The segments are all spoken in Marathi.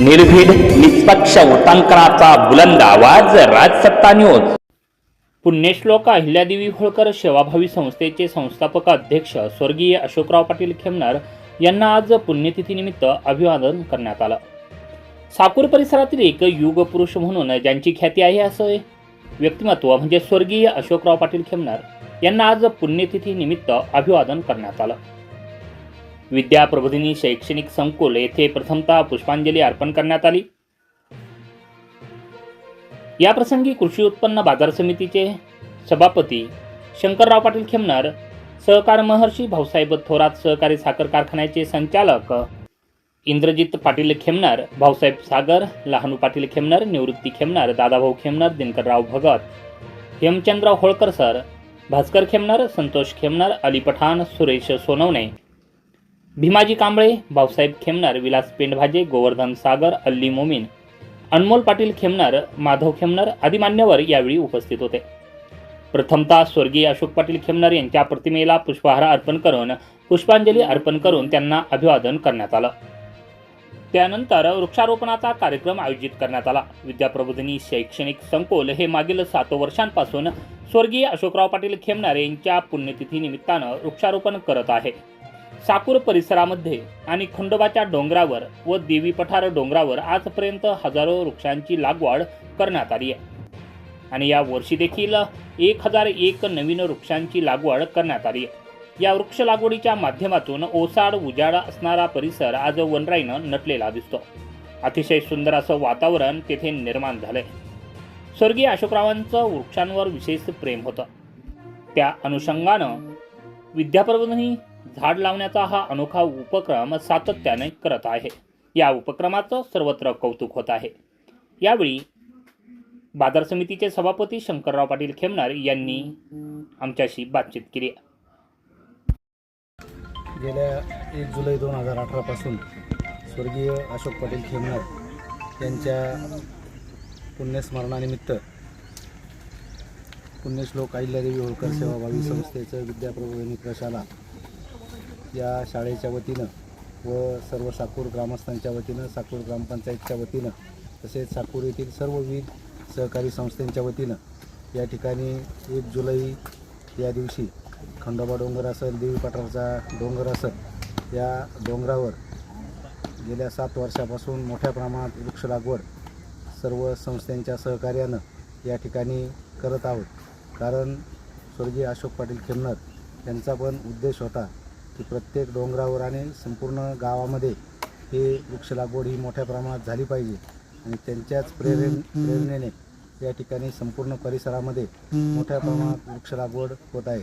निर्भीड निष्पक्ष उटांकनाचा बुलंद आवाज राजसत्ता न्यूज पुण्यश्लोक अहिल्यादेवी होळकर सेवाभावी संस्थेचे संस्थापक अध्यक्ष स्वर्गीय अशोकराव पाटील खेमनार यांना आज पुण्यतिथीनिमित्त अभिवादन करण्यात आलं. साकूर परिसरातील एक युग पुरुष म्हणून ज्यांची ख्याती आहे असं व्यक्तिमत्व म्हणजे स्वर्गीय अशोकराव पाटील खेमनार यांना आज पुण्यतिथीनिमित्त अभिवादन करण्यात आलं. विद्या प्रबोधिनी शैक्षणिक संकुल येथे प्रथमतः पुष्पांजली अर्पण करण्यात आली. या प्रसंगी कृषी उत्पन्न बाजार समितीचे सभापती शंकरराव पाटील खेमनर सहकार महर्षी भाऊसाहेब थोरात सहकारी साखर कारखान्याचे संचालक इंद्रजित पाटील खेमनार भाऊसाहेब सागर लहानू पाटील खेमनार निवृत्ती खेमनार दादाभाऊ खेमनार दिनकरराव भगत हेमचंद्रराव होळकर सर भास्कर खेमनर संतोष खेमनार अली पठाण सुरेश सोनवणे भीमाजी कांबळे भाऊसाहेब खेमनार विलास पेंडभाजे गोवर्धन सागर अल्ली मोमीन अनमोल पाटील खेमनार माधव खेमनार आदी मान्यवर यावेळी उपस्थित होते. प्रथमतः स्वर्गीय अशोक पाटील खेमनार यांच्या प्रतिमेला पुष्पहार अर्पण करून पुष्पांजली अर्पण करून त्यांना अभिवादन करण्यात आलं. त्यानंतर वृक्षारोपणाचा कार्यक्रम आयोजित करण्यात आला. विद्याप्रबोधिनी शैक्षणिक संकुल हे मागील सात वर्षांपासून स्वर्गीय अशोकराव पाटील खेमनार यांच्या पुण्यतिथीनिमित्तानं वृक्षारोपण करत आहे. साकूर परिसरामध्ये आणि खंडोबाच्या डोंगरावर व देवी पठार डोंगरावर आजपर्यंत हजारो वृक्षांची लागवड करण्यात आली आहे. आणि या वर्षी देखील एक हजार एक नवीन वृक्षांची लागवड करण्यात आली आहे. या वृक्ष लागवडीच्या माध्यमातून ओसाड उजाड असणारा परिसर आज वनराईनं नटलेला दिसतो. अतिशय सुंदर असं वातावरण तेथे निर्माण झालंय. स्वर्गीय अशोकरावांचं वृक्षांवर विशेष प्रेम होतं. त्या अनुषंगानं विद्याप्रबोधिनी झाड लावण्याचा हा अनोखा उपक्रम सातत्याने करत आहे. या उपक्रमाचं सर्वत्र कौतुक होत आहे. यावेळी बाजार समितीचे सभापती शंकरराव पाटील खेमनार यांनी आमच्याशी बातचीत केली. गेल्या एक जुलै दोन हजार अठरापासून स्वर्गीय अशोक पाटील खेमनार यांच्या पुण्यस्मरणानिमित्त पुण्यश्लोक अहिल्यादेवी होळकर सेवाभावी संस्थेचं विद्याप्रबोधिनी प्रशाला या शाळेच्या वतीनं व सर्व साकूर ग्रामस्थांच्या वतीनं साकूर ग्रामपंचायतच्या वतीनं तसेच साकूर येथील सर्व विविध सहकारी संस्थांच्या वतीनं या ठिकाणी एक जुलै या दिवशी खंडोबा डोंगर असेल देवी पाठारचा डोंगर असेल या डोंगरावर गेल्या सात वर्षापासून मोठ्या प्रमाणात वृक्ष लागवड सर्व संस्थांच्या सहकार्यानं या ठिकाणी करत आहोत. कारण स्वर्गीय अशोक पाटील खेमनर यांचा पण उद्देश होता की प्रत्येक डोंगरावर आणि संपूर्ण गावामध्ये हे वृक्ष लागवड ही मोठ्या प्रमाणात झाली पाहिजे. आणि त्यांच्याच प्रेरे प्रेरणेने या ठिकाणी संपूर्ण परिसरामध्ये मोठ्या प्रमाणात वृक्ष लागवड होत आहे.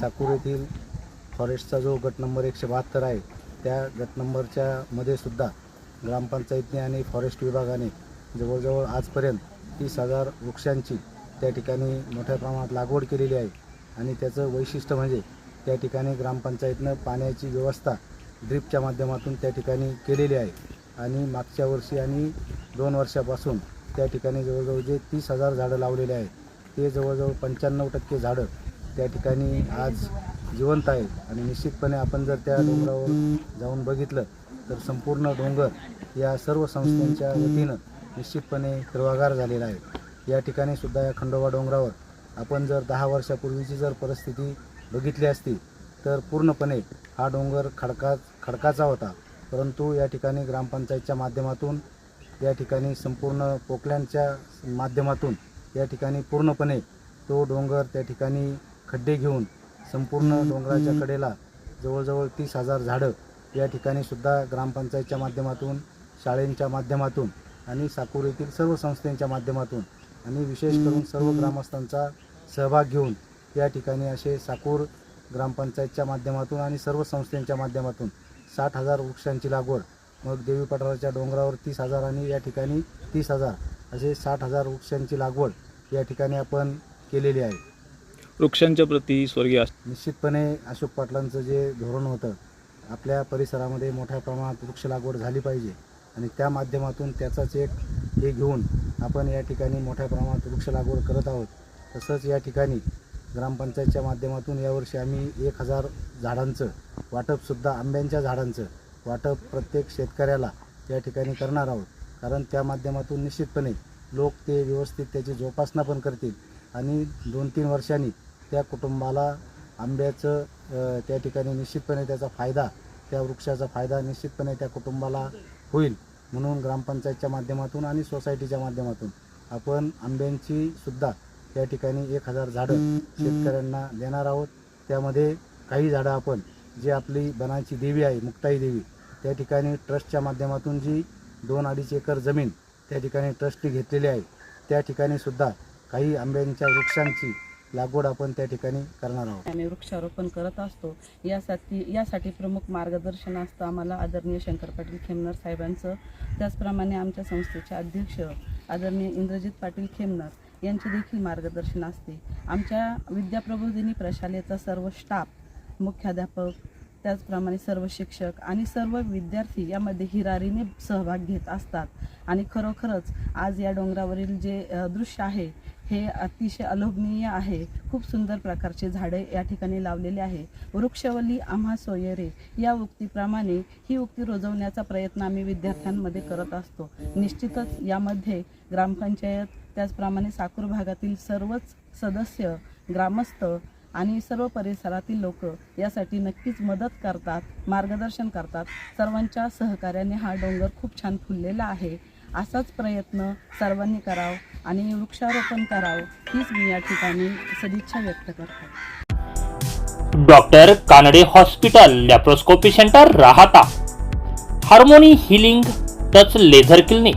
साकूर येथील फॉरेस्टचा जो गट नंबर एकशे बहात्तर आहे त्या गट नंबरच्या मध्ये सुद्धा ग्रामपंचायतने आणि फॉरेस्ट विभागाने जवळजवळ आजपर्यंत तीस हजार वृक्षांची त्या ठिकाणी मोठ्या प्रमाणात लागवड केलेली आहे. आणि त्याचं वैशिष्ट्य म्हणजे त्या ठिकाणी ग्रामपंचायतनं पाण्याची व्यवस्था ड्रीपच्या माध्यमातून त्या ठिकाणी केलेली आहे. आणि मागच्या वर्षी आणि दोन वर्षापासून त्या ठिकाणी जवळजवळ जे तीस हजार झाडं लावलेले आहेत ते जवळजवळ पंच्याण्णव टक्के झाडं त्या ठिकाणी आज जिवंत आहेत. आणि निश्चितपणे आपण जर त्या डोंगरावर जाऊन बघितलं तर संपूर्ण डोंगर या सर्व संस्थांच्या वतीनं निश्चितपणे हिरवागार झालेला आहे. या ठिकाणी सुद्धा या खंडोबा डोंगरावर आपण जर दहा वर्षापूर्वीची जर परिस्थिती बघितली असती तर पूर्णपणे हा डोंगर खडका खडकाचा होता. परंतु या ठिकाणी ग्रामपंचायतच्या माध्यमातून या ठिकाणी संपूर्ण पोकलँडच्या माध्यमातून या ठिकाणी पूर्णपणे तो डोंगर त्या ठिकाणी खड्डे घेऊन संपूर्ण डोंगराच्या कडेला जवळजवळ तीस हजार झाडं या ठिकाणी सुद्धा ग्रामपंचायतच्या माध्यमातून शाळेंच्या माध्यमातून आणि साकूर येथील सर्व संस्थांच्या माध्यमातून आणि विशेष करून सर्व ग्रामस्थांचा सहभाग घेऊन या ठिकाणी असे साकूर ग्रामपंचायतच्या माध्यमातून आणि सर्व संस्थांच्या माध्यमातून साठ हजार वृक्षांची लागवड मग देवी पठाराच्या डोंगरावर तीस हजार आणि या ठिकाणी तीस हजार असे साठ हजार वृक्षांची लागवड या ठिकाणी आपण केलेली आहे. वृक्षांच्या प्रती स्वर्गीय निश्चितपणे अशोक पाटलांचं जे धोरण होतं आपल्या परिसरामध्ये मोठ्या प्रमाणात वृक्ष लागवड झाली पाहिजे आणि त्या माध्यमातून त्याचाच एक हे घेऊन आपण या ठिकाणी मोठ्या प्रमाणात वृक्ष लागवड करत आहोत. तसंच या ठिकाणी ग्रामपंचायतच्या माध्यमातून यावर्षी आम्ही एक हजार झाडांचं वाटपसुद्धा आंब्यांच्या झाडांचं वाटप प्रत्येक शेतकऱ्याला या ठिकाणी करणार आहोत. कारण त्या माध्यमातून निश्चितपणे लोक ते व्यवस्थित त्याची जोपासना पण करतील. आणि दोन तीन वर्षांनी त्या कुटुंबाला आंब्याचं त्या ठिकाणी निश्चितपणे त्याचा फायदा त्या वृक्षाचा फायदा निश्चितपणे त्या कुटुंबाला होईल. म्हणून ग्रामपंचायतच्या माध्यमातून आणि सोसायटीच्या माध्यमातून आपण आंब्यांची सुद्धा त्या ठिकाणी एक हजार झाडं शेतकऱ्यांना देणार आहोत. त्यामध्ये काही झाडं आपण जी आपली बनाची देवी आहे मुक्ताई देवी त्या ठिकाणी ट्रस्टच्या माध्यमातून जी दोन अडीच एकर जमीन त्या ठिकाणी ट्रस्टने घेतलेली आहे त्या ठिकाणी सुद्धा काही आंब्यांच्या वृक्षांची लागवड आपण त्या ठिकाणी करणार आहोत. आम्ही वृक्षारोपण करत असतो. यासाठी यासाठी प्रमुख मार्गदर्शन असतं आम्हाला आदरणीय शंकर पाटील खेमनर साहेबांचं. त्याचप्रमाणे आमच्या संस्थेचे अध्यक्ष आदरणीय इंद्रजित पाटील खेमनर. यांचे देखील मार्गदर्शन असते. आमच्या विद्याप्रबोधिनी प्रशालेचा सर्व स्टाफ मुख्याध्यापक त्याचप्रमाणे सर्व शिक्षक आणि सर्व विद्यार्थी यामध्ये हिरारीने सहभाग घेत असतात. आणि खरोखरच आज या डोंगरावरील जे दृश्य आहे हे अतिशय अलोभनीय आहे. खूप सुंदर प्रकारचे झाडे या ठिकाणी लावलेले आहे. वृक्षवल्ली आम्हा सोयरे या उक्तीप्रमाणे ही उक्ती रुजवण्याचा प्रयत्न आम्ही विद्यार्थ्यांमध्ये करत असतो. निश्चितच यामध्ये ग्रामपंचायत त्याचप्रमाणे साकूर भागातील सर्वच सदस्य ग्रामस्थ आणि सर्व परिसरातील लोक यासाठी नक्कीच मदत करतात मार्गदर्शन करतात. सर्वांच्या सहकार्याने हा डोंगर खूप छान फुललेला आहे. असाच प्रयत्न सर्वांनी करावं आणि वृक्षारोपण करावं हीच मी या ठिकाणी सदिच्छा व्यक्त करते. Doctor Kanade hospital laparoscopy centre Rahata. Harmony healing touch laser clinic.